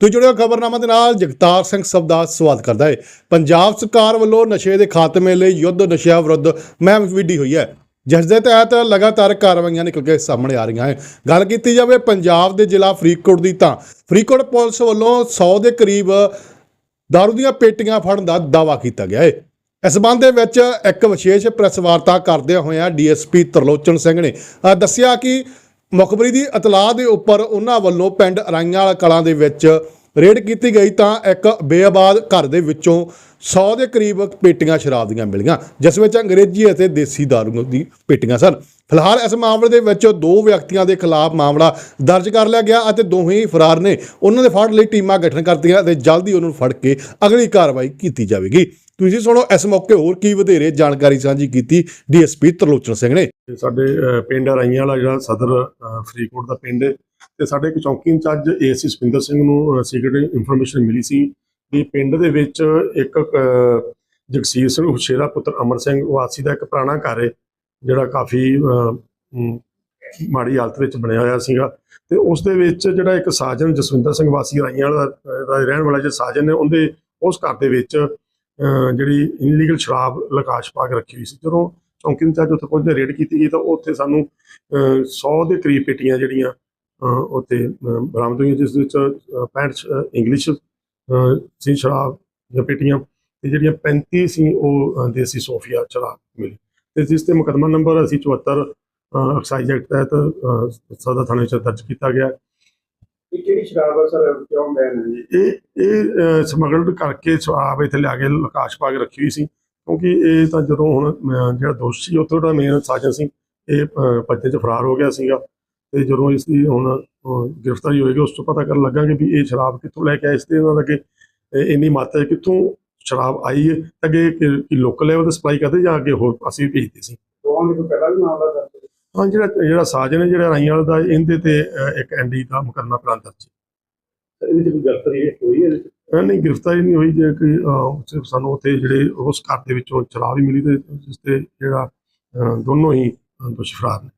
ਤੁਸੀਂ ਜੁੜਿਓ ਖਬਰਨਾਮਾ ਦੇ ਨਾਲ ਜਗਤਾਰ ਸਿੰਘ ਸਭ ਦਾ ਸਵਾਗਤ ਕਰਦਾ ਹੈ। ਪੰਜਾਬ ਸਰਕਾਰ ਵੱਲੋਂ ਨਸ਼ੇ ਦੇ ਖਾਤਮੇ ਲਈ ਯੁੱਧ ਨਸ਼ਿਆਂ ਵਿਰੁੱਧ ਮਹਿਮ ਵਿੱਢੀ ਹੋਈ ਹੈ। ਜਿਸ ਦੇ ਤਹਿਤ ਲਗਾਤਾਰ ਕਾਰਵਾਈਆਂ ਨਿਕਲ ਕੇ ਸਾਹਮਣੇ ਆ ਰਹੀਆਂ ਹੈ ਗੱਲ ਕੀਤੀ ਜਾਵੇ ਪੰਜਾਬ ਦੇ ਜ਼ਿਲ੍ਹਾ ਫਰੀਦਕੋਟ ਦੀ ਤਾਂ ਫਰੀਦਕੋਟ ਪੁਲਿਸ ਵੱਲੋਂ 100 ਦੇ ਕਰੀਬ ਦਾਰੂ ਦੀਆਂ ਪੇਟੀਆਂ ਫੜਨ ਦਾ ਦਾਵਾ ਕੀਤਾ ਗਿਆ ਹੈ। ਇਸ ਸੰਬੰਧ ਦੇ ਵਿੱਚ ਇੱਕ ਵਿਸ਼ੇਸ਼ ਪ੍ਰੈਸ ਵਾਰਤਾ ਕਰਦਿਆਂ ਹੋਇਆਂ ਡੀਐਸਪੀ ਤਰਲੋਚਨ ਸਿੰਘ ਨੇ ਦੱਸਿਆ ਕਿ ਮੁਖਬਰੀ ਦੀ ਇਤਲਾਹ ਦੇ ਉੱਪਰ ਉਹਨਾਂ ਵੱਲੋਂ ਪਿੰਡ ਰਾਈਆਂ ਵਾਲਾ ਕਲਾਂ ਦੇ ਵਿੱਚ ਰੇਡ ਕੀਤੀ ਗਈ ਤਾਂ ਇੱਕ ਬੇਆਬਾਦ ਘਰ ਦੇ ਵਿੱਚੋਂ 100 ਦੇ ਕਰੀਬ ਪੇਟੀਆਂ ਸ਼ਰਾਬ ਦੀਆਂ ਮਿਲੀਆਂ, ਜਿਸ ਵਿੱਚ ਅੰਗਰੇਜ਼ੀ ਅਤੇ ਦੇਸੀ ਦਾਰੂ ਦੀ ਪੇਟੀਆਂ ਸਨ। ਫਿਲਹਾਲ ਇਸ ਮਾਮਲੇ ਦੇ ਵਿੱਚ ਦੋ ਵਿਅਕਤੀਆਂ ਦੇ ਖਿਲਾਫ ਮਾਮਲਾ ਦਰਜ ਕਰ ਲਿਆ ਗਿਆ ਅਤੇ ਦੋਵੇਂ ਫਰਾਰ ਨੇ। ਉਹਨਾਂ ਦੇ ਫੜ ਲਈ ਟੀਮਾਂ ਗਠਨ ਕਰਤੀਆਂ ਅਤੇ ਜਲਦੀ ਉਹਨਾਂ ਨੂੰ ਫੜ ਕੇ ਅਗਲੀ ਕਾਰਵਾਈ ਕੀਤੀ ਜਾਵੇਗੀ। ਤੁਸੀਂ ਸੁਣੋ ਇਸ ਮੌਕੇ ਹੋਰ ਕੀ ਵਧੇਰੇ ਜਾਣਕਾਰੀ ਸਾਂਝੀ ਕੀਤੀ ਡੀਐਸਪੀ ਤਰਲੋਚਨ ਸਿੰਘ ਨੇ। ਸਾਡੇ ਪਿੰਡ ਰਾਈਆਂ ਵਾਲਾ ਜਿਹੜਾ ਸਦਰ ਅਹ, ਫਰੀਦਕੋਟ ਦਾ ਪਿੰਡ ਹੈ ਤੇ ਸਾਡੇ ਇੱਕ ਚੌਂਕੀ ਇੰਚਾਰਜ ਏਸੀ ਸੁਖਿੰਦਰ ਸਿੰਘ ਨੂੰ ਸੀਕ੍ਰੀਟ ਇਨਫੋਰਮੇਸ਼ਨ ਮਿਲੀ ਸੀ ਕਿ ਪਿੰਡ ਦੇ ਵਿੱਚ ਇੱਕ ਜਗਸੀਰ ਸਿੰਘ ਹੁਸ਼ੇਰਾ ਪੁੱਤਰ ਅਮਰ ਸਿੰਘ ਵਾਸੀ ਦਾ ਇੱਕ ਪੁਰਾਣਾ ਘਰ ਹੈ ਜਿਹੜਾ ਕਾਫੀ ਮਾੜੀ ਹਾਲਤ ਵਿੱਚ ਬਣਿਆ ਹੋਇਆ ਸੀਗਾ। ਤੇ ਉਸ ਦੇ ਵਿੱਚ ਜਿਹੜਾ ਇੱਕ ਸਾਜਨ ਜਸਵਿੰਦਰ ਸਿੰਘ ਵਾਸੀ ਰਾਈਆਂ ਵਾਲਾ ਰਹਿਣ ਵਾਲਾ ਜਿਹੜਾ ਸਾਜਨ ਨੇ ਉਹਦੇ ਉਸ ਘਰ ਦੇ ਵਿੱਚ ਜਿਹੜੀ ਇਨਲੀਗਲ ਸ਼ਰਾਬ ਲਕਾਸ਼ ਪਾ ਕੇ ਰੱਖੀ ਹੋਈ ਸੀ। ਜਦੋਂ ਚੌਂਕੀ ਇੰਚਾਰਜ ਉੱਥੇ ਪਹੁੰਚੇ ਰੇਡ ਕੀਤੀ ਗਈ ਤਾਂ ਉੱਥੇ ਸਾਨੂੰ ਅਹ, 100 ਦੇ ਕਰੀਬ ਪੇਟੀਆਂ ਜਿਹੜੀਆਂ ਉੱਥੇ ਬਰਾਮਦ ਹੋਈਆਂ ਜਿਸ ਵਿੱਚ ਅਹ, 65 ਇੰਗਲਿਸ਼ ਸੀ ਸ਼ਰਾਬ ਦੀਆਂ ਪੇਟੀਆਂ ਤੇ ਜਿਹੜੀਆਂ 35 ਸੀ ਉਹ ਦੇਸੀ ਸੋਫੀਆ ਸ਼ਰਾਬ ਮਿਲੀ। ਤੇ ਜਿਸ ਤੇ ਮੁਕੱਦਮਾ ਨੰਬਰ ਅਸੀਂ 74 ਐਕਸਾਈਜ਼ ਐਕਟ ਤਹਿਤ ਅਹ, ਸਦਰ ਥਾਣੇ ਵਿੱਚ ਦਰਜ ਕੀਤਾ ਗਿਆ। ਇਹ ਕਿਹੜੀ ਸ਼ਰਾਬ ਆ ਸਰ? ਕਿਉਂ ਬੈਨ ਹੈ ਜੀ ਇਹ ਇਹ ਸਮਗਲਡ ਕਰਕੇ ਸ਼ਰਾਬ ਇੱਥੇ ਲਿਆ ਕੇ ਲਕਾਸ਼ ਪਾ ਕੇ ਰੱਖੀ ਹੋਈ ਸੀ। ਕਿਉਂਕਿ ਇਹ ਤਾਂ ਜਦੋਂ ਹੁਣ ਜਿਹੜਾ ਦੋਸ਼ੀ ਸੀ ਉੱਥੋਂ ਦਾ ਮੇਨ ਸਾਜਨ ਸੀ। ਇਹ ਭੱਜੇ 'ਚ ਫਰਾਰ ਹੋ ਗਿਆ ਸੀਗਾ। ਤੇ ਜਦੋਂ ਇਸ ਦੀ ਹੁਣ ਗ੍ਰਿਫਤਾਰੀ ਹੋਏਗੀ ਉਸ ਤੋਂ ਪਤਾ ਕਰਨ ਲੱਗਾਂਗੇ ਵੀ ਇਹ ਸ਼ਰਾਬ ਕਿੱਥੋਂ ਲੈ ਕੇ ਆਏ ਇਸ ਤੇ ਉਹਨਾਂ ਦਾ ਅਹ, ਇੰਨੀ ਮਾਤਰਾ ਕਿੱਥੋਂ ਸ਼ਰਾਬ ਆਈ ਹੈ। ਅੱਗੇ ਕਿ ਲੋਕਲ ਲੈਵਲ ਤੇ ਸਪਲਾਈ ਕਰਦੇ ਜਾਂ ਅੱਗੇ ਹੋਰ ਅਸੀਂ ਭੇਜਦੇ ਸੀ। ਦੋਵਾਂ ਦੇ ਕੋਈ ਪਹਿਲਾਂ ਵੀ ਮਾਮਲਾ ਦਰਜ ਹੈ ਜਿਹੜਾ ਜਿਹੜਾ ਸਾਜਨ ਹੈ ਜਿਹੜਾ ਰਾਈਆਂ ਵਾਲਾ ਦਾ ਇਹਦੇ ਤੇ ਇੱਕ ਐਨਡੀ ਦਾ ਮੁਕੱਦਮਾ ਪ੍ਰਾਂਤ ਦਰਜ ਇਹਦੇ ਚ ਕੋਈ ਗ੍ਰਿਫਤਾਰੀ ਹੋਈ ਹੈ ਨਹੀਂ ਗ੍ਰਿਫਤਾਰੀ ਨਹੀਂ ਹੋਈ ਜੇ ਕਿ ਸਾਨੂੰ ਉੱਥੇ ਜਿਹੜੇ ਉਸ ਘਰ ਦੇ ਵਿੱਚੋਂ ਸ਼ਰਾਬ ਵੀ ਮਿਲੀ ਤੇ ਜਿਸ ਤੇ ਜਿਹੜਾ ਦੋਨੋਂ ਹੀ ਦੋਸ਼ੀ ਫਰਾਰ ਨੇ।